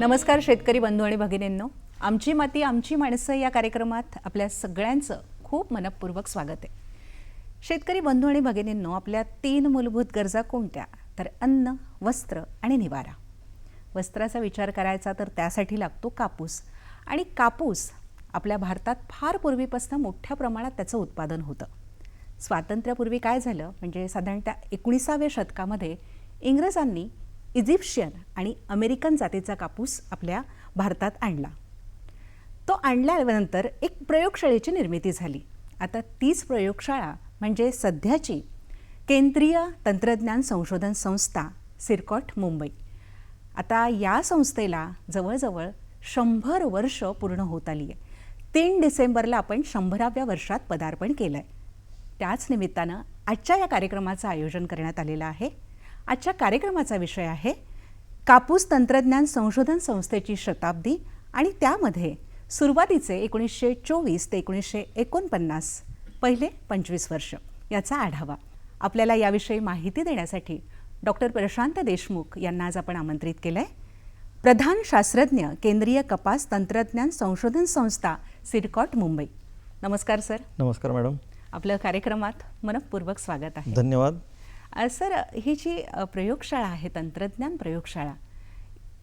नमस्कार शेतकरी बंधू आणि भगिनींनो. आमची माती आमची माणसं या कार्यक्रमात आपल्या सगळ्यांचं खूप मनपूर्वक स्वागत आहे. शेतकरी बंधू आणि भगिनींनो आपल्या तीन मूलभूत गरजा कोणत्या? तर अन्न वस्त्र आणि निवारा. वस्त्राचा विचार करायचा तर त्यासाठी लागतो कापूस. आणि कापूस आपल्या भारतात फार पूर्वीपासून मोठ्या प्रमाणात त्याचं उत्पादन होतं. स्वातंत्र्यापूर्वी काय झालं? म्हणजे साधारणतः एकोणीसाव्या शतकामध्ये इंग्रजांनी इजिप्शियन आणि अमेरिकन जातीचा कापूस आपल्या भारतात आणला. तो आणल्यानंतर एक प्रयोगशाळेची निर्मिती झाली. आता तीच प्रयोगशाळा म्हणजे सध्याची केंद्रीय तंत्रज्ञान संशोधन संस्था सिरकॉट मुंबई. आता या संस्थेला जवळजवळ शंभर वर्ष पूर्ण होत आली आहे तीन डिसेंबरला आपण शंभराव्या वर्षात पदार्पण केलं आहे त्याच निमित्तानं आजच्या या कार्यक्रमाचं आयोजन करण्यात आलेलं आहे. आजच्या कार्यक्रमाचा विषय आहे कापूस तंत्रज्ञान संशोधन संस्थेची शताब्दी आणि त्यामध्ये सुरुवातीचे एकोणीसशे चोवीस ते एकोणीसशे एकोणपन्नास पहिले पंचवीस वर्ष याचा आढावा. आपल्याला याविषयी माहिती देण्यासाठी डॉक्टर प्रशांत देशमुख यांना आज आपण आमंत्रित केलं आहे प्रधान शास्त्रज्ञ केंद्रीय कपास तंत्रज्ञान संशोधन संस्था सिरकॉट मुंबई. नमस्कार सर. नमस्कार मॅडम. आपलं कार्यक्रमात मनपूर्वक स्वागत आहे. धन्यवाद. सर ही जी प्रयोगशाळा आहे तंत्रज्ञान प्रयोगशाळा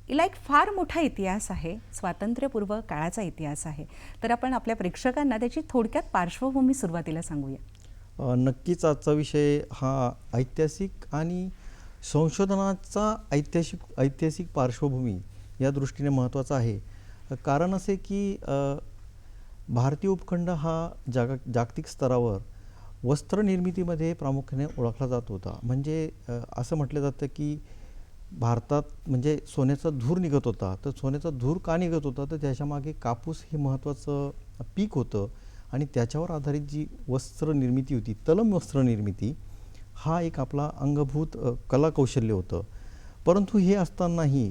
हिला एक फार मोठा इतिहास आहे स्वातंत्र्यपूर्व काळाचा इतिहास आहे. तर आपण आपल्या प्रेक्षकांना त्याची थोडक्यात पार्श्वभूमी सुरुवातीला सांगूया. नक्कीच आजचा विषय हा ऐतिहासिक आणि संशोधनाचा ऐतिहासिक ऐतिहासिक पार्श्वभूमी या दृष्टीने महत्त्वाचा आहे. कारण असे की भारतीय उपखंड हा जाग जागतिक स्तरावर वस्त्रनिर्मितीमध्ये प्रामुख्याने ओळखला जात होता. म्हणजे असं म्हटलं जातं की भारतात म्हणजे सोन्याचा धूर निघत होता. तर सोन्याचा धूर का निघत होता? तर त्याच्यामागे कापूस हे महत्त्वाचं पीक होतं आणि त्याच्यावर आधारित जी वस्त्र निर्मिती होती तलम वस्त्र निर्मिती हा एक आपला अंगभूत कलाकौशल्य होतं. परंतु हे असतानाही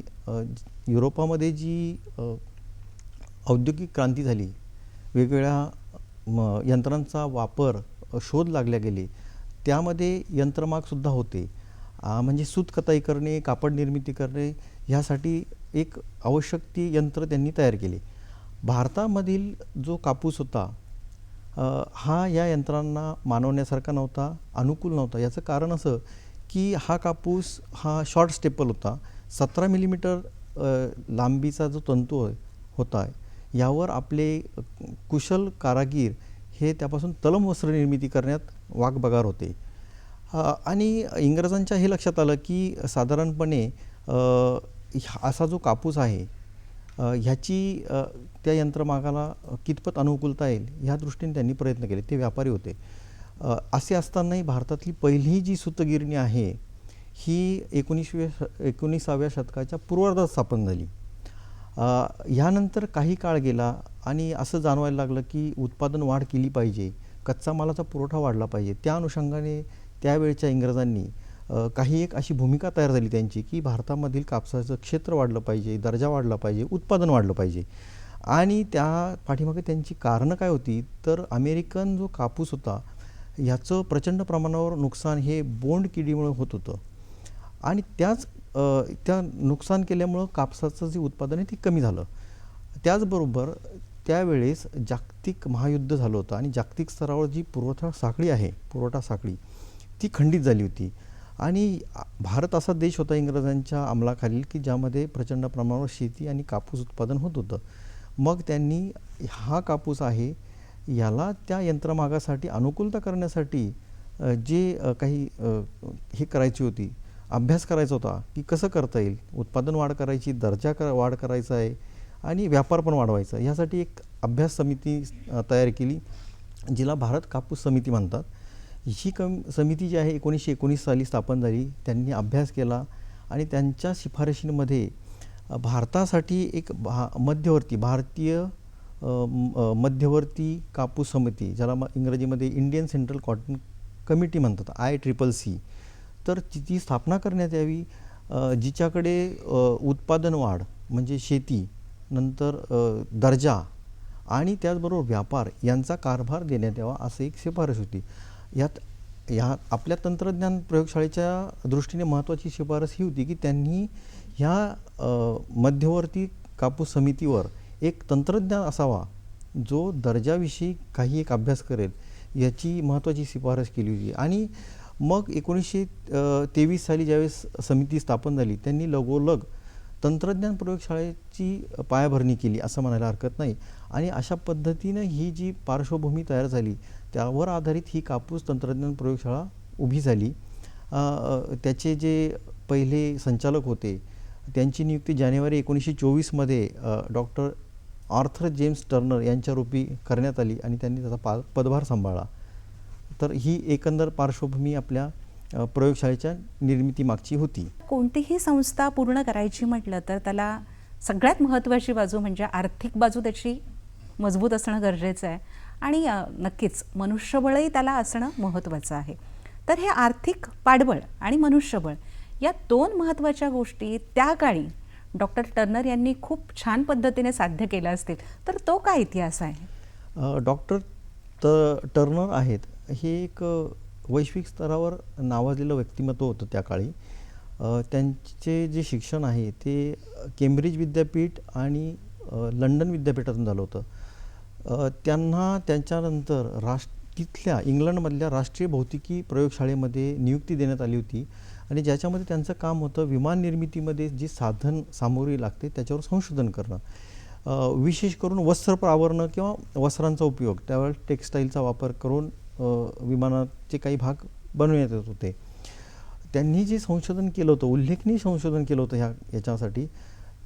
युरोपामध्ये जी औद्योगिक क्रांती झाली वेगवेगळ्या म यंत्रांचा वापर शोध लागल्या गेले त्यामध्ये यंत्रमागसुद्धा होते. म्हणजे सूत कताई करणे कापड निर्मिती करणे ह्यासाठी एक आवश्यक ती यंत्र त्यांनी तयार केले. भारतामधील जो कापूस होता हा या यंत्रांना मानवण्यासारखा नव्हता अनुकूल नव्हता. याचं कारण असं की हा कापूस हा शॉर्ट स्टेपल होता. सतरा मिलीमीटर लांबीचा जो तंतू आहे- होता यावर आपले कुशल कारागीर हे त्यापासून तलम वस्त्र निर्मिती करण्यात वाघबगार होते. आणि इंग्रजांच्या हे लक्षात आलं की साधारणपणे ह्या- असा जो कापूस आहे ह्याची त्या यंत्रमागाला कितपत अनुकूलता येईल ह्या दृष्टीने त्यांनी प्रयत्न केले. ते व्यापारी होते. असे असतानाही भारतातली पहिली जी सूतगिरणी आहे ही एकोणीसव्या श एकोणीसाव्या शतकाच्या पूर्वार्धात स्थापन झाली. ह्यानंतर काही काळ गेला आणि असं जाणवायला लागलं की उत्पादन वाढ केली पाहिजे कच्चा मालाचा पुरवठा वाढला पाहिजे. त्या अनुषंगाने त्यावेळच्या इंग्रजांनी काही एक अशी भूमिका तयार झाली त्यांची की भारतामधील कापसाचं क्षेत्र वाढलं पाहिजे दर्जा वाढला पाहिजे उत्पादन वाढलं पाहिजे. आणि त्या पाठीमागे त्यांची कारणं काय होती? तर अमेरिकन जो कापूस होता ह्याचं प्रचंड प्रमाणावर नुकसान हे बोंड किडीमुळे होत होतं. आणि त्याच त्या नुकसान केल्यामुळं कापसाचं जे उत्पादन आहे ते कमी झालं. त्याचबरोबर त्यावेळेस जागतिक महायुद्ध झालं होतं आणि जागतिक स्तरावर जी पुरवठा साखळी आहे पुरवठा साखळी ती खंडित झाली होती. आणि भारत असा देश होता इंग्रजांच्या अंमलाखालील की ज्यामध्ये प्रचंड प्रमाणावर शेती आणि कापूस उत्पादन होत होतं. मग त्यांनी हा कापूस आहे याला त्या यंत्रमागासाठी अनुकूलता करण्यासाठी जे काही हे करायची होती अभ्यास करायचा होता की कसं करता येईल? उत्पादन वाढ करायची दर्जा कर वाढ करायचा आहे आणि व्यापार पण वाढवायचा आहे. एक अभ्यास समिती तयार केली जिला भारत कापूस समिती म्हणतात. ही कम समिती जी आहे एकोणीसशे एकोणीस साली स्थापन झाली. त्यांनी अभ्यास केला आणि त्यांच्या शिफारशींमध्ये भारतासाठी एक भा मध्यवर्ती भारतीय मध्यवर्ती कापूस समिती ज्याला मग इंग्रजीमध्ये इंडियन सेंट्रल कॉटन कमिटी म्हणतात आय ट्रिपल सी तर तिची स्थापना करण्यात यावी जिच्याकडे उत्पादन वाढ म्हणजे शेती नंतर दर्जा आणि त्याचबरोबर व्यापार यांचा कारभार देण्यात यावा असं एक शिफारस होती. यात ह्या आपल्या तंत्रज्ञान प्रयोगशाळेच्या दृष्टीने महत्त्वाची शिफारस ही होती की त्यांनी ह्या मध्यवर्ती कापूस समितीवर एक तंत्रज्ञान असावा जो दर्जाविषयी काही एक अभ्यास करेल याची महत्त्वाची शिफारस केली होती. आणि मग एकोणीसशे तेवीस साली ज्यावेळेस समिती स्थापन झाली त्यांनी लगोलग तंत्रज्ञान प्रयोगशाळेची पायाभरणी केली असं म्हणायला हरकत नाही. आणि अशा पद्धतीनं ही जी पार्श्वभूमी तयार झाली त्यावर आधारित ही कापूस तंत्रज्ञान प्रयोगशाळा उभी झाली. त्याचे जे पहिले संचालक होते त्यांची नियुक्ती जानेवारी एकोणीसशे चोवीसमध्ये डॉक्टर आर्थर जेम्स टर्नर यांच्या रूपी करण्यात आली आणि त्यांनी त्याचा पा पदभार सांभाळला. तर ही एकंदर पार्श्वभूमी आपल्या प्रयोगशाळेच्या निर्मितीमागची होती. कोणतीही संस्था पूर्ण करायची म्हटलं तर त्याला सगळ्यात महत्त्वाची बाजू म्हणजे आर्थिक बाजू त्याची मजबूत असणं गरजेचं आहे. आणि नक्कीच मनुष्यबळही त्याला असणं महत्त्वाचं आहे. तर हे आर्थिक पाठबळ आणि मनुष्यबळ या दोन महत्त्वाच्या गोष्टी त्या काळी डॉक्टर टर्नर यांनी खूप छान पद्धतीने साध्य केलं असतील. तर तो काय इतिहास आहे? डॉक्टर त टर्नर आहेत. हे एक वैश्विक स्तरावर नावाजलेलं व्यक्तिमत्व होतं त्या काळी. त्यांचे जे शिक्षण आहे ते केम्ब्रिज विद्यापीठ आणि लंडन विद्यापीठातून झालं होतं. त्यांना त्यांच्यानंतर राष्ट्र तिथल्या इंग्लंडमधल्या राष्ट्रीय भौतिकी प्रयोगशाळेमध्ये नियुक्ती देण्यात आली होती. आणि ज्याच्यामध्ये त्यांचं काम होतं विमान निर्मितीमध्ये जी साधन सामुग्री लागते त्याच्यावर संशोधन करणं. विशेष करून वस्त्र प्रावरणं किंवा वस्त्रांचा उपयोग. त्यावेळेस टेक्स्टाईलचा वापर करून विमानाचे काही भाग बनवण्यात येत होते. त्यांनी जे संशोधन केलं होतं उल्लेखनीय संशोधन केलं होतं ह्या याच्यासाठी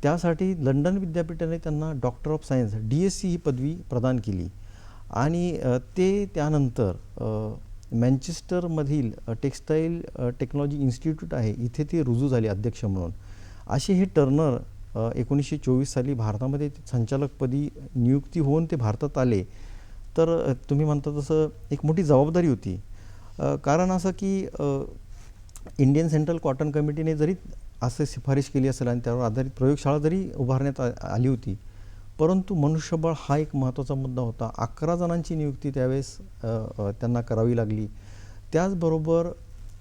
त्यासाठी लंडन विद्यापीठाने त्यांना doctor of science D S C ही पदवी प्रदान केली. आणि ते त्यानंतर मँचेस्टरमधील टेक्सटाईल टेक्स्टाईल टेक्नॉलॉजी इन्स्टिट्यूट आहे इथे ते रुजू झाले अध्यक्ष म्हणून. असे हे टर्नर एकोणीसशे चोवीस साली भारतामध्ये संचालकपदी नियुक्ती होऊन ते भारतात आले. तर तुम्ही म्हणता तसं एक मोठी जबाबदारी होती. कारण असं की इंडियन सेंट्रल कॉटन कमिटीने जरी असं शिफारिश केली असेल आणि त्यावर आधारित प्रयोगशाळा जरी उभारण्यात आ आली होती परंतु मनुष्यबळ हा एक महत्त्वाचा मुद्दा होता. अकरा जणांची नियुक्ती त्यावेळेस त्यांना करावी लागली. त्याचबरोबर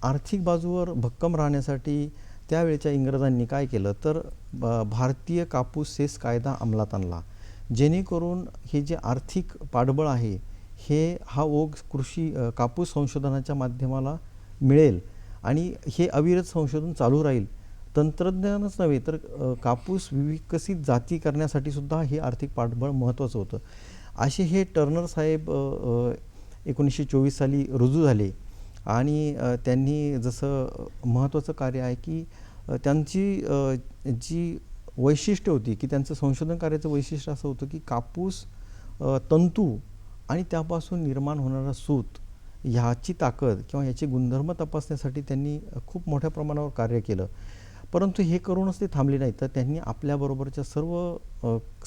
आर्थिक बाजूवर भक्कम राहण्यासाठी त्यावेळच्या इंग्रजांनी काय केलं? तर ब- भारतीय कापूस सेस कायदा अंमलात आणला. जेणेकरून हे जे आर्थिक पाठबळ आहे हे हा ओघ कृषी कापूस संशोधनाच्या माध्यमाला मिळेल आणि हे अविरत संशोधन चालू राहील. तंत्रज्ञानच नव्हे तर कापूस विकसित जाती करण्यासाठी सुद्धा हे आर्थिक पाठबळ महत्त्वाचं होतं. असे हे टर्नर साहेब एकोणीसशे चोवीस साली रुजू झाले आणि त्यांनी जसं महत्त्वाचं कार्य आहे की त्यांची जी वैशिष्ट्य होती की त्यांचं संशोधन कार्याचं वैशिष्ट्य असं होतं की कापूस तंतू आणि त्यापासून निर्माण होणारा सूत ह्याची ताकद किंवा याचे गुणधर्म तपासण्यासाठी त्यांनी खूप मोठ्या प्रमाणावर कार्य केलं. परंतु हे करूनच ते थांबले नाही तर त्यांनी आपल्याबरोबरच्या सर्व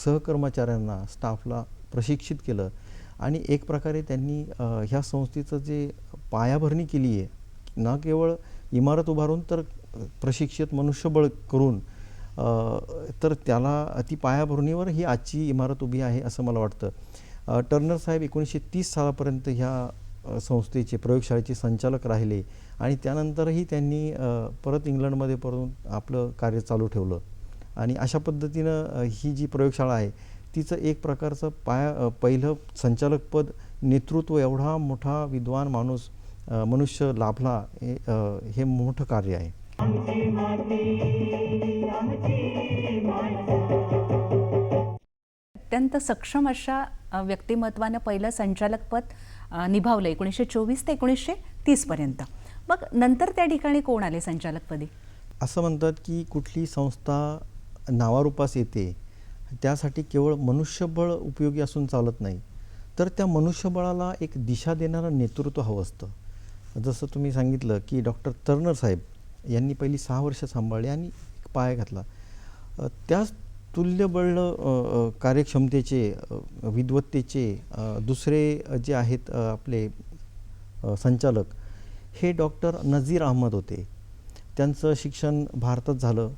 सहकर्मचाऱ्यांना स्टाफला प्रशिक्षित केलं. आणि एक प्रकारे त्यांनी ह्या संस्थेचं जे पायाभरणी केली आहे न केवळ इमारत उभारून तर प्रशिक्षित मनुष्यबळ करून तर त्याला ती पायाभरणीवर ही आजची इमारत उभी आहे असं मला वाटतं. टर्नर साहेब एकोणीसशे तीस सालापर्यंत ह्या संस्थेचे प्रयोगशाळेचे संचालक राहिले आणि त्यानंतरही त्यांनी परत इंग्लंडमध्ये परतून आपलं कार्य चालू ठेवलं. आणि अशा पद्धतीनं ही जी प्रयोगशाळा आहे तिचं एक प्रकारचं पाया पहिलं संचालकपद नेतृत्व एवढा मोठा विद्वान माणूस मनुष्य लाभला हे हे मोठं कार्य आहे. अत्यंत सक्षम अशा व्यक्तिमत्वानं पहिलं संचालकपद निभावलं एकोणीसशे चोवीस ते एकोणीसशे तीसपर्यंत मग नंतर त्या ठिकाणी कोण आले संचालकपदी? असं म्हणतात की कुठली संस्था नावारूपास येते त्यासाठी केवळ मनुष्यबळ उपयोगी असून चालत नाही. तर त्या मनुष्यबळाला एक दिशा देणारं नेतृत्व हवं असतं. जसं तुम्ही सांगितलं की डॉक्टर तर्नर साहेब यांनी पहिली सहा वर्ष सांभाळली आणि एक पाया घातला. त्याच तुल्यबळ कार्यक्षमतेचे विद्वत्तेचे दुसरे जे आहेत आपले संचालक हे डॉक्टर नझीर अहमद होते. त्यांचं शिक्षण भारतात झालं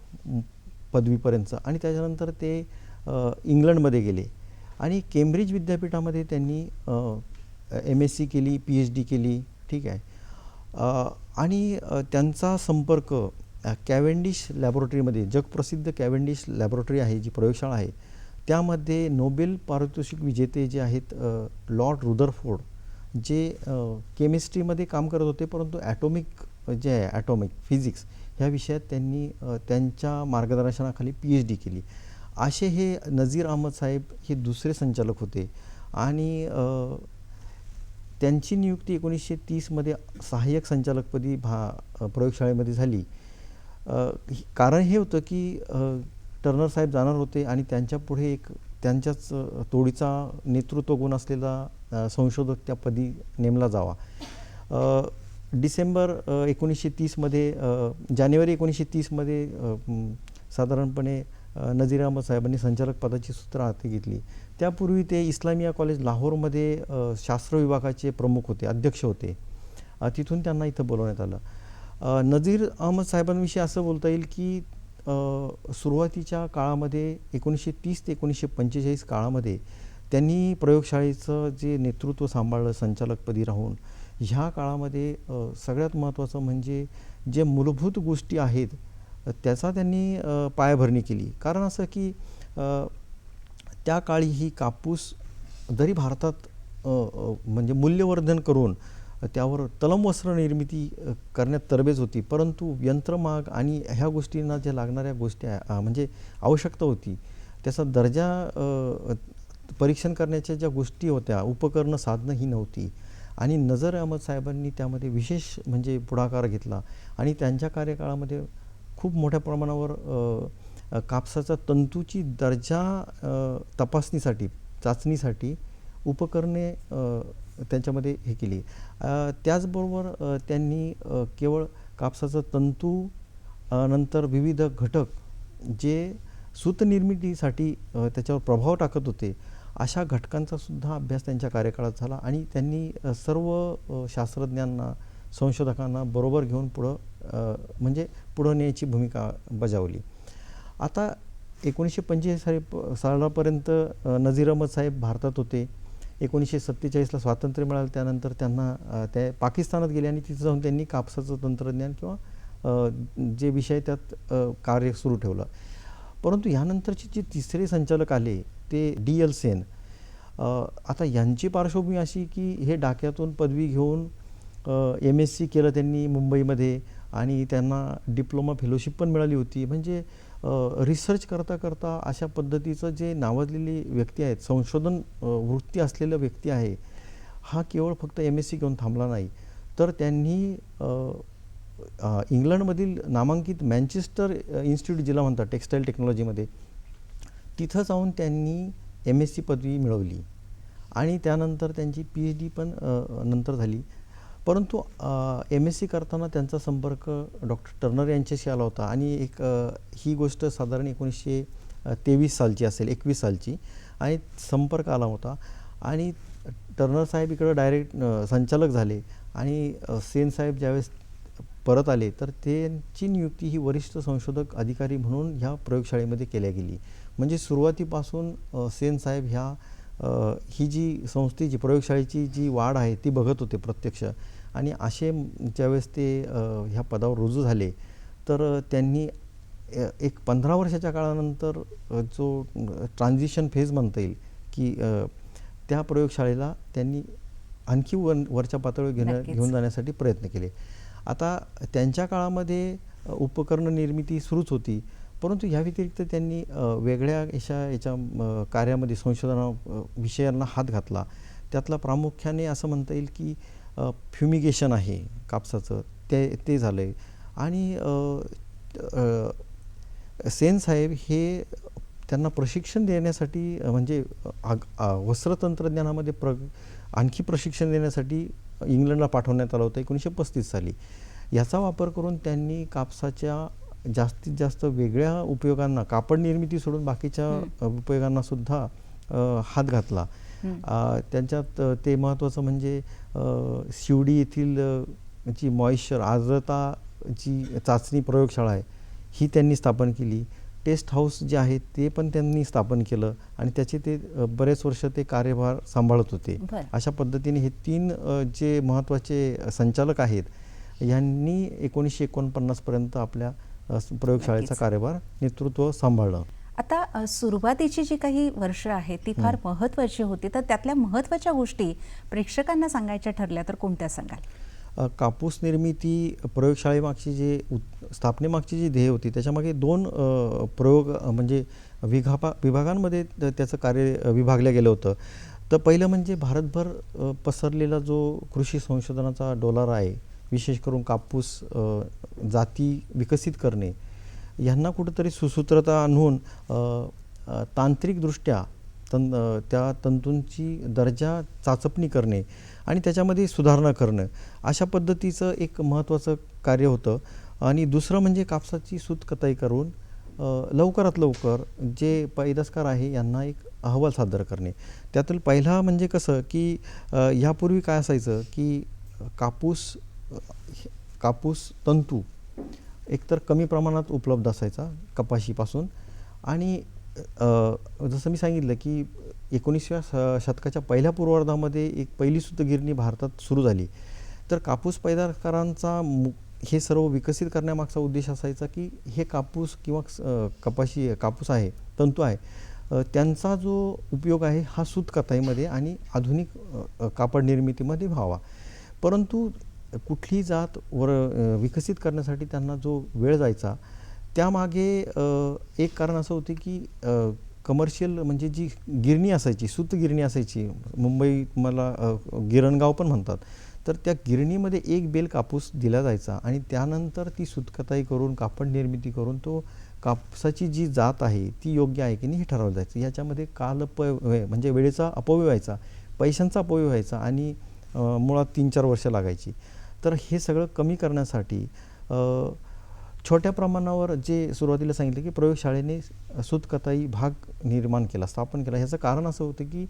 पदवीपर्यंतचं आणि त्याच्यानंतर ते इंग्लंडमध्ये गेले. आणि केम्ब्रिज विद्यापीठामध्ये त्यांनी एम एस सी केली पी एच डी केली ठीक आहे. आणि त्यांचा संपर्क कॅव्हेंडिश लॅबोरेटरीमध्ये जगप्रसिद्ध कॅव्हेंडिश लॅबोरेटरी आहे जी प्रयोगशाळा आहे त्यामध्ये नोबेल पारितोषिक विजेते जे आहेत लॉर्ड रुदरफोर्ड जे केमिस्ट्रीमध्ये काम करत होते परंतु ॲटॉमिक जे आहे ॲटॉमिक फिजिक्स ह्या विषयात त्यांनी त्यांच्या मार्गदर्शनाखाली पी एच डी केली. असे हे नझीर अहमद साहेब हे दुसरे संचालक होते आणि त्यांची नियुक्ती एकोणीसशे तीसमध्ये सहाय्यक संचालकपदी भा प्रयोगशाळेमध्ये झाली. कारण हे होतं की टर्नर साहेब जाणार होते आणि त्यांच्यापुढे एक त्यांच्याच तोडीचा नेतृत्व गुण असलेला संशोधक त्या पदी नेमला जावा. डिसेंबर एकोणीसशे तीसमध्ये जानेवारी एकोणीसशे तीसमध्ये साधारणपणे नजीर अहमद साहेबांनी संचालक पदाची सूत्र हाती घेतली. त्यापूर्वी ते इस्लामिया कॉलेज लाहोरमध्ये शास्त्र विभागाचे प्रमुख होते अध्यक्ष होते. तिथून त्यांना इथं बोलवण्यात आलं. नजीर अहमद साहेबांविषयी असं बोलता येईल की सुरुवातीच्या काळामध्ये एकोणीसशे तीस ते एकोणीसशे पंचेचाळीस काळामध्ये त्यांनी प्रयोगशाळेचं जे नेतृत्व सांभाळलं संचालकपदी राहून ह्या काळामध्ये सगळ्यात महत्त्वाचं म्हणजे जे मूलभूत गोष्टी आहेत त्याचा त्यांनी पायाभरणी केली. कारण असं की त्या काळी ही कापूस जरी भारतात म्हणजे मूल्यवर्धन करून त्यावर तलम वस्त्र निर्मिती करण्यात तरबेज होती. परंतु यंत्रमाग आणि ह्या गोष्टींना ज्या लागणाऱ्या गोष्टी म्हणजे आवश्यकता होती त्याचा दर्जा परीक्षण करण्याच्या ज्या गोष्टी होत्या उपकरणं साधनं ही नव्हती. आणि नजर अहमद साहेबांनी त्यामध्ये विशेष म्हणजे पुढाकार घेतला. आणि त्यांच्या कार्यकाळामध्ये खूप मोठ्या प्रमाणावर कापसाचा तंतूची दर्जा तपासणीसाठी चाचणीसाठी उपकरणे त्यांच्यामध्ये हे केली. त्याचबरोबर त्यांनी केवळ कापसाचं तंतू नंतर विविध घटक जे सूतनिर्मितीसाठी त्याच्यावर प्रभाव टाकत होते अशा घटकांचा सुद्धा अभ्यास त्यांच्या कार्यकाळात झाला आणि त्यांनी सर्व शास्त्रज्ञांना संशोधकांना बरोबर घेऊन पुढं म्हणजे पुढं न्यायची भूमिका बजावली. आता एकोणीसशे पंचेचाळीस साली सालापर्यंत नझीर अहमद साहेब भारतात होते. एकोणीसशे सत्तेचाळीसला स्वातंत्र्य मिळालं त्यानंतर त्यांना त्या ते पाकिस्तानात गेले आणि तिथं जाऊन त्यांनी कापसाचं तंत्रज्ञान किंवा जे विषय त्यात कार्य सुरू ठेवलं. परंतु ह्यानंतरचे जे तिसरे संचालक आले ते डी एल सेन. आता यांची पार्श्वभूमी अशी की हे डाक्यातून पदवी घेऊन एम एस सी केलं त्यांनी मुंबईमध्ये आणि त्यांना डिप्लोमा फेलोशिप पण मिळाली होती. म्हणजे रिसर्च करता करता अशा पद्धतीचं जे नावाजलेली व्यक्ती आहेत संशोधन वृत्ती असलेलं व्यक्ती आहे हा केवळ फक्त एम एस सी घेऊन थांबला नाही. तर त्यांनी इंग्लंडमधील नामांकित मँचेस्टर इन्स्टिट्यूट जिला म्हणतात टेक्स्टाईल टेक्नॉलॉजीमध्ये तिथं जाऊन त्यांनी एम एस सी पदवी मिळवली. आणि त्यानंतर त्यांची पी एच डी पण नंतर झाली. परंतु एम एस सी करताना त्यांचा संपर्क डॉक्टर टर्नर यांच्याशी आला होता. आणि एक ही गोष्ट साधारण एकोणीसशे तेवीस सालची असेल एकवीस सालची. आणि संपर्क आला होता. आणि टर्नर साहेब इकडं डायरेक्ट संचालक झाले. आणि सेन साहेब ज्यावेळेस परत आले तर त्यांची नियुक्ती ही वरिष्ठ संशोधक अधिकारी म्हणून ह्या प्रयोगशाळेमध्ये केल्या गेली. म्हणजे सुरुवातीपासून सेन साहेब ह्या ही जी संस्थेची प्रयोगशाळेची जी वाढ आहे ती बघत होते प्रत्यक्ष. आणि असे ज्यावेळेस ते ह्या पदावर रुजू झाले तर त्यांनी एक पंधरा वर्षाच्या काळानंतर जो ट्रान्झिशन फेज म्हणता येईल की त्या प्रयोगशाळेला त्यांनी आणखी वन वरच्या पातळीवर घेण्या नक्कीच. घेऊन जाण्यासाठी प्रयत्न केले. आता त्यांच्या काळामध्ये उपकरण निर्मिती सुरूच होती. परंतु ह्या व्यतिरिक्त त्यांनी वेगळ्या अशा याच्या कार्यामध्ये संशोधना विषयांना हात घातला. त्यातला प्रामुख्याने असं म्हणता येईल की फ्युमिगेशन आहे कापसाचं. ते ते झालं आहे आणि सेन साहेब हे त्यांना प्रशिक्षण देण्यासाठी म्हणजे आग- वस्त्रतंत्रज्ञानामध्ये प्र आणखी प्रशिक्षण देण्यासाठी इंग्लंडला पाठवण्यात आलं होतं एकोणीसशे पस्तीस साली. याचा वापर करून त्यांनी कापसाच्या जास्तीत जास्त वेगळ्या उपयोगांना कापड निर्मिती सोडून बाकीच्या उपयोगांना सुद्धा हात घातला. त्यांच्यात ते महत्त्वाचं म्हणजे शिवडी येथील जी मॉइश्चर आर्द्रताची चाचणी प्रयोगशाळा आहे ही त्यांनी स्थापन केली. टेस्ट हाऊस जे आहे ते पण त्यांनी स्थापन केलं आणि त्याचे ते बरेच वर्ष ते कार्यभार सांभाळत होते. अशा पद्धतीने हे तीन जे महत्त्वाचे संचालक आहेत यांनी एकोणीसशे एकोणपन्नासपर्यंत आपल्या प्रयोगशाळेचा. कार्यभार नेतृत्व सांभाळलं आता सुरुवातीची जी काही वर्ष आहेत ती फार महत्त्वाची होती. तर त्यातल्या महत्त्वाच्या गोष्टी प्रेक्षकांना सांगायच्या ठरल्या तर कोणत्या सांगाल? कापूस निर्मिती प्रयोगशाळेमागची जे स्थापनेमागची जी ध्येय होती त्याच्यामागे दोन प्रयोग म्हणजे विभागा विभागांमध्ये त्याचं कार्य विभागलं गेलं होतं. तर पहिलं म्हणजे भारतभर पसरलेला जो कृषी संशोधनाचा डोलारा आहे विशेष करून कापूस जाती विकसित करणे ह्यांना कुठंतरी सुसूत्रता आणून तांत्रिकदृष्ट्या तं त्या तंतूंची दर्जा चाचपणी करणे आणि त्याच्यामध्ये सुधारणा करणं अशा पद्धतीचं एक महत्त्वाचं कार्य होतं. आणि दुसरं म्हणजे कापसाची सूत कताई करून लवकरात लवकर जे पैदासकार आहे यांना एक अहवाल सादर करणे. त्यातील पहिला म्हणजे कसं की ह्यापूर्वी यापूर्वी काय असायचं की कापूस कापूस तंतू एकतर कमी प्रमाणात उपलब्ध असायचा कपाशीपासून. आणि जसं मी सांगितलं की एकोणीसव्या श शतकाच्या पहिल्या पूर्वार्धामध्ये एक पहिली सुतगिरणी भारतात सुरू झाली. तर कापूस पैदाकारांचा मु हे सर्व विकसित करण्यामागचा उद्देश असायचा की हे कापूस किंवा कपाशी कापूस आहे तंतू आहे त्यांचा जो उपयोग आहे हा सूत कताईमध्ये आणि आधुनिक कापड निर्मितीमध्ये व्हावा. परंतु कुठली जात वर विकसित करण्यासाठी त्यांना जो वेळ जायचा त्यामागे एक कारण असं होते की कमर्शियल म्हणजे जी गिरणी असायची सूत गिरणी असायची मुंबई मला गिरणगाव पण म्हणतात. तर त्या गिरणीमध्ये एक बेल कापूस दिला जायचा आणि त्यानंतर ती सुतकताई करून कापड निर्मिती करून तो कापसाची जी जात आहे ती योग्य आहे की नाही हे ठरवलं जायचं. याच्यामध्ये कालप म्हणजे वेळेचा अपव्यय व्हायचा पैशांचा अपव्यय व्हायचा आणि मुळात तीन चार वर्ष लागायची. तर हे सगळं कमी करण्यासाठी छोट्या प्रमाणावर जे सुरुवातीला सांगितलं की प्रयोगशाळेने सूतकताई भाग निर्माण केला स्थापन केला ह्याचं कारण असं होतं की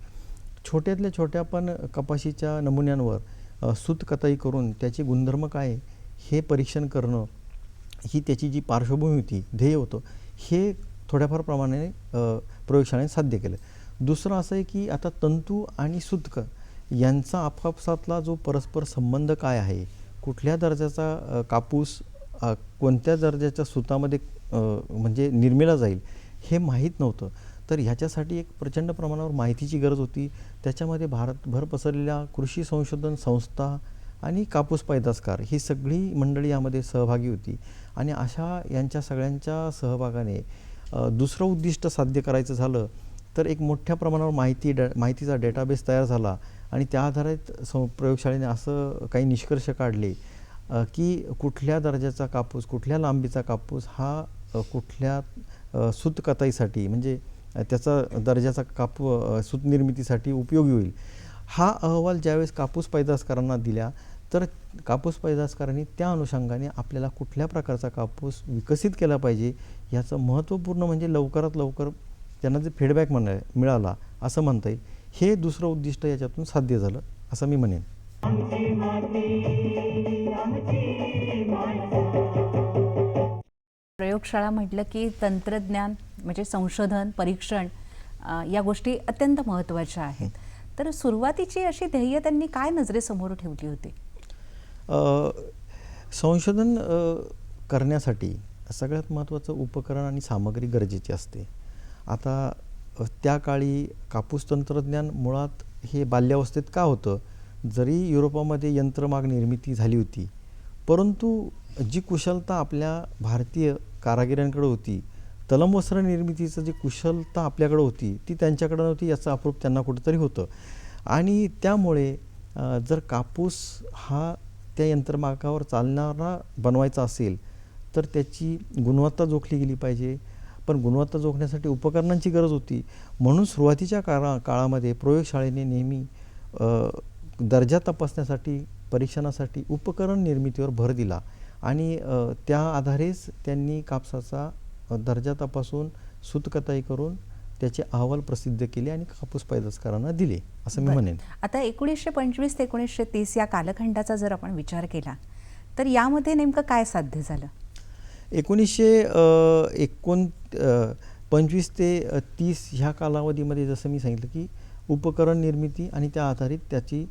छोट्यातल्या छोट्या पण कपाशीच्या नमुन्यांवर सुतकताई सूतकताई करून त्याचे गुणधर्म काय हे परीक्षण करणं ही त्याची जी पार्श्वभूमी होती ध्येय होतं हे थोड्याफार प्रमाणाने प्रयोगशाळेने साध्य केलं. दुसरं असं आहे की आता तंतू आणि सुतक यांचा आपापसातला जो परस्पर संबंध काय आहे कुठल्या दर्जाचा कापूस कोणत्या दर्जाच्या सुतामध्ये म्हणजे निर्मिला जाईल हे माहीत नव्हतं. तर ह्याच्यासाठी एक प्रचंड प्रमाणावर माहितीची गरज होती. त्याच्यामध्ये भारतभर पसरलेल्या कृषी संशोधन संस्था आणि कापूस पैदासकार ही सगळी मंडळी यामध्ये सहभागी होती. आणि अशा यांच्या सगळ्यांच्या सहभागाने दुसरं उद्दिष्ट साध्य करायचं झालं तर एक मोठ्या प्रमाणावर माहिती डे माहितीचा डेटाबेस तयार झाला. आणि त्या आधारित सं प्रयोगशाळेने असं काही निष्कर्ष काढले की कुठल्या दर्जाचा कापूस कुठल्या लांबीचा कापूस हा कुठल्या सूतकताईसाठी म्हणजे त्याचा दर्जाचा कापू सूतनिर्मितीसाठी सूत निर्मितीसाठी उपयोगी होईल? हा अहवाल ज्यावेळेस कापूस पैदासकारांना दिला तर कापूस पैदासकारांनी त्या अनुषंगाने आपल्याला कुठल्या प्रकारचा कापूस विकसित केला पाहिजे याचं महत्त्वपूर्ण म्हणजे लवकरात लवकर त्यांना जे फीडबॅक म्हणा मिळाला असं म्हणता येईल. हे दुसरं उद्दिष्ट याच्यातून साध्य झालं असं मी म्हणेन. प्रयोगशाळा म्हटलं की तंत्रज्ञान म्हणजे संशोधन परीक्षण या गोष्टी अत्यंत महत्त्वाच्या आहेत. तर सुरुवातीची अशी ध्येय त्यांनी काय नजरेसमोर ठेवली होती? संशोधन करण्यासाठी सगळ्यात महत्त्वाचं उपकरण आणि सामग्री गरजेची असते. आता त्या काळी कापूस तंत्रज्ञान मुळात हे बाल्यावस्थेत का होतं? जरी युरोपामध्ये यंत्रमाग निर्मिती झाली होती परंतु जी कुशलता आपल्या भारतीय कारागिरांकडे होती तलमवस्त्र निर्मितीचं जी कुशलता आपल्याकडं होती ती त्यांच्याकडं नव्हती याचं अप्रूप त्यांना कुठंतरी होतं. आणि त्यामुळे जर कापूस हा त्या यंत्रमागावर चालणारा बनवायचा असेल तर त्याची गुणवत्ता जोखली गेली पाहिजे. पण गुणवत्ता जोखण्यासाठी उपकरणांची गरज होती. म्हणून सुरुवातीच्या काळा काळामध्ये प्रयोगशाळेने नेहमी दर्जा तपासण्यासाठी परीक्षणासाठी उपकरण निर्मितीवर भर दिला आणि त्या आधारेच त्यांनी कापसाचा दर्जा तपासून सूतकताई करून त्याचे अहवाल प्रसिद्ध केले आणि कापूस पैदासकारांना दिले असं मी. म्हणेन. आता एकोणीसशे पंचवीस ते एकोणीसशे तीस या कालखंडाचा जर आपण विचार केला तर यामध्ये नेमकं काय साध्य झालं? एकोणीसशे एकोण पंचवीस ते तीस ह्या कालावधीमध्ये जसं मी सांगितलं की उपकरण निर्मिती आणि त्या आधारित त्याची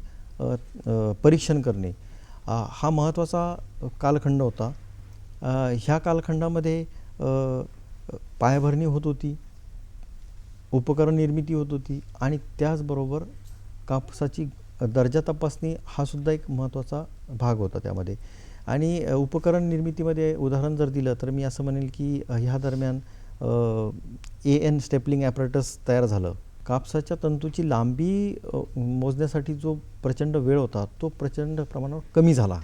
परीक्षण करणे हा महत्त्वाचा कालखंड होता. ह्या कालखंडामध्ये पायाभरणी होत होती उपकरण निर्मिती होत होती आणि त्याचबरोबर कापसाची दर्जा तपासणी हा सुद्धा एक महत्त्वाचा भाग होता त्यामध्ये. आणि उपकरण निर्मितीमध्ये उदाहरण जर दिलं तर मी असं म्हणेल की ह्या दरम्यान ए एन स्टेपलिंग ॲपरेटस तयार झालं. कापसाच्या तंतूची लांबी मोजण्यासाठी जो प्रचंड वेळ होता तो प्रचंड प्रमाणावर कमी झाला.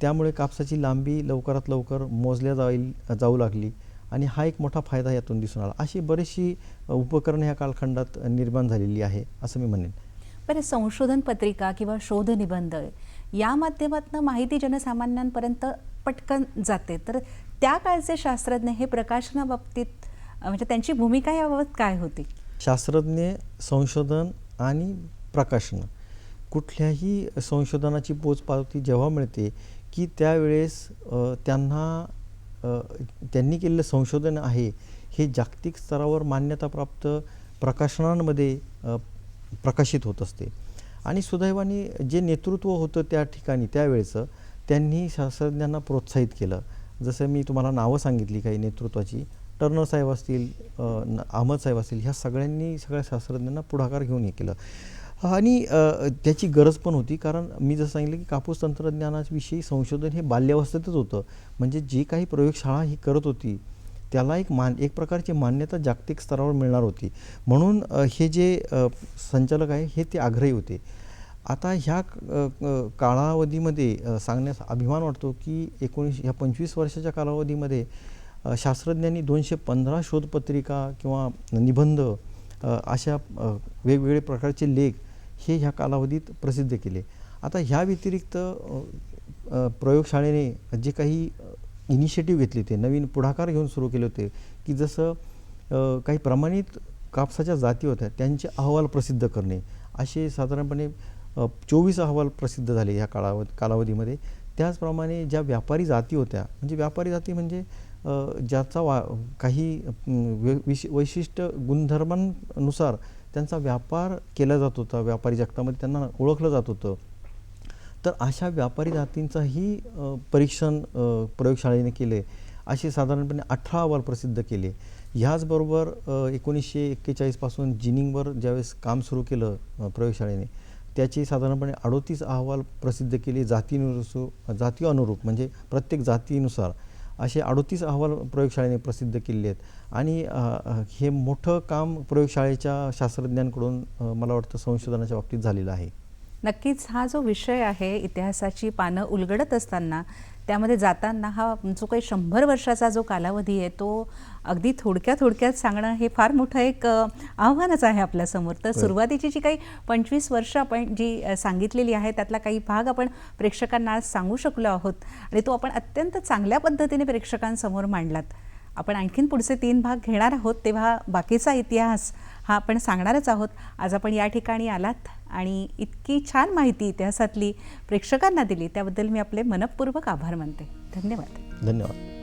त्यामुळे कापसाची लांबी लवकरात लवकर मोजल्या जाईल जाऊ लागली आणि हा एक मोठा फायदा यातून दिसून आला. अशी बरीचशी उपकरणं ह्या कालखंडात निर्माण झालेली आहे असं मी म्हणेन. बरं संशोधन पत्रिका किंवा शोधनिबंध या माध्यमातून माहिती जनसामान्यांपर्यंत पटकन जाते. तर त्या काळचे शास्त्रज्ञ हे प्रकाशनाबाबतीत म्हणजे त्यांची भूमिका याबाबत काय होती? शास्त्रज्ञ संशोधन आणि प्रकाशन. कुठल्याही संशोधनाची पोचपावती जेव्हा मिळते की त्यावेळेस त्यांना त्यांनी केलेलं संशोधन आहे हे जागतिक स्तरावर मान्यताप्राप्त प्रकाशनांमध्ये प्रकाशित होत असते. आणि सुदैवाने जे नेतृत्व होतं त्या ठिकाणी त्यावेळेचं त्यांनी शास्त्रज्ञांना प्रोत्साहित केलं. जसं मी तुम्हाला नावं सांगितली काही नेतृत्वाची टर्नर साहेब असतील न- अहमद साहेब असतील ह्या सगळ्यांनी सगळ्या शास्त्रज्ञांना पुढाकार घेऊन हे केलं. आणि त्याची गरज पण होती कारण मी जसं सांगितलं की कापूस तंत्रज्ञानाविषयी संशोधन हे बाल्यावस्थेतच होतं. म्हणजे जी काही प्रयोगशाळा ही करत होती त्याला एक मान एक प्रकारची मान्यता जागतिक स्तरावर मिळणार होती. म्हणून हे जे संचालक आहे हे ते आग्रही होते. आता ह्या कालावधीमध्ये सांगण्यास अभिमान वाटतो की एकोणीस ह्या पंचवीस वर्षाच्या कालावधीमध्ये शास्त्रज्ञांनी दोनशे पंधरा शोधपत्रिका किंवा निबंध अशा वेगवेगळे प्रकारचे लेख हे ह्या कालावधीत प्रसिद्ध केले. आता ह्या व्यतिरिक्त प्रयोगशाळेने जे काही इनिशिएटिव्ह घेतले होते. नवीन पुढाकार घेऊन सुरू केले होते. की जसं काही प्रमाणित कापसाच्या जाती होत्या त्यांचे अहवाल प्रसिद्ध करणे. असे साधारणपणे चोवीस अहवाल प्रसिद्ध झाले ह्या काळाव कालावधीमध्ये. त्याचप्रमाणे ज्या व्यापारी जाती होत्या म्हणजे व्यापारी जाती म्हणजे ज्याचा वा काही अम, वै- विश वैशिष्ट्य गुणधर्मांनुसार त्यांचा व्यापार केला जात होता. व्यापारी जगतामध्ये त्यांना ओळखलं जात होतं. तर अशा व्यापारी जातींचाही परीक्षण प्रयोगशाळेने केले. असे साधारणपणे अठरा अहवाल प्रसिद्ध केले. ह्याचबरोबर एकोणीसशे एक्केचाळीसपासून जिनिंगवर ज्यावेळेस काम सुरू केलं प्रयोगशाळेने त्याचे साधारणपणे अडोतीस अहवाल प्रसिद्ध केले जातीनुसार जाती अनुरूप म्हणजे प्रत्येक जातीनुसार. असे अडोतीस अहवाल प्रयोगशाळेने प्रसिद्ध केले आहेत. आणि हे मोठं काम प्रयोगशाळेच्या शास्त्रज्ञांकडून मला वाटतं संशोधनाच्या बाबतीत झालेलं आहे. नक्कीच हा जो विषय आहे इतिहासाची पानं उलगडत असताना त्यामध्ये जाताना हा जो काही शंभर वर्षाचा जो कालावधी आहे तो अगदी थोडक्यात थोडक्यात सांगणं हे फार मोठं एक आव्हानच आहे आपल्यासमोर तर सुरुवातीची जी काही पंचवीस वर्ष आपण जी सांगितलेली आहे त्यातला काही भाग आपण प्रेक्षकांना आज सांगू शकलो आहोत आणि तो आपण अत्यंत चांगल्या पद्धतीने प्रेक्षकांसमोर मांडलात. आपण आणखीन पुढचे तीन भाग घेणार आहोत तेव्हा बाकीचा इतिहास हा आपण सांगणारच आहोत. आज आपण या ठिकाणी आलात आणि इतकी छान माहिती इतिहासातली प्रेक्षकांना दिली त्याबद्दल मी आपले मनपूर्वक आभार मानते. धन्यवाद. धन्यवाद.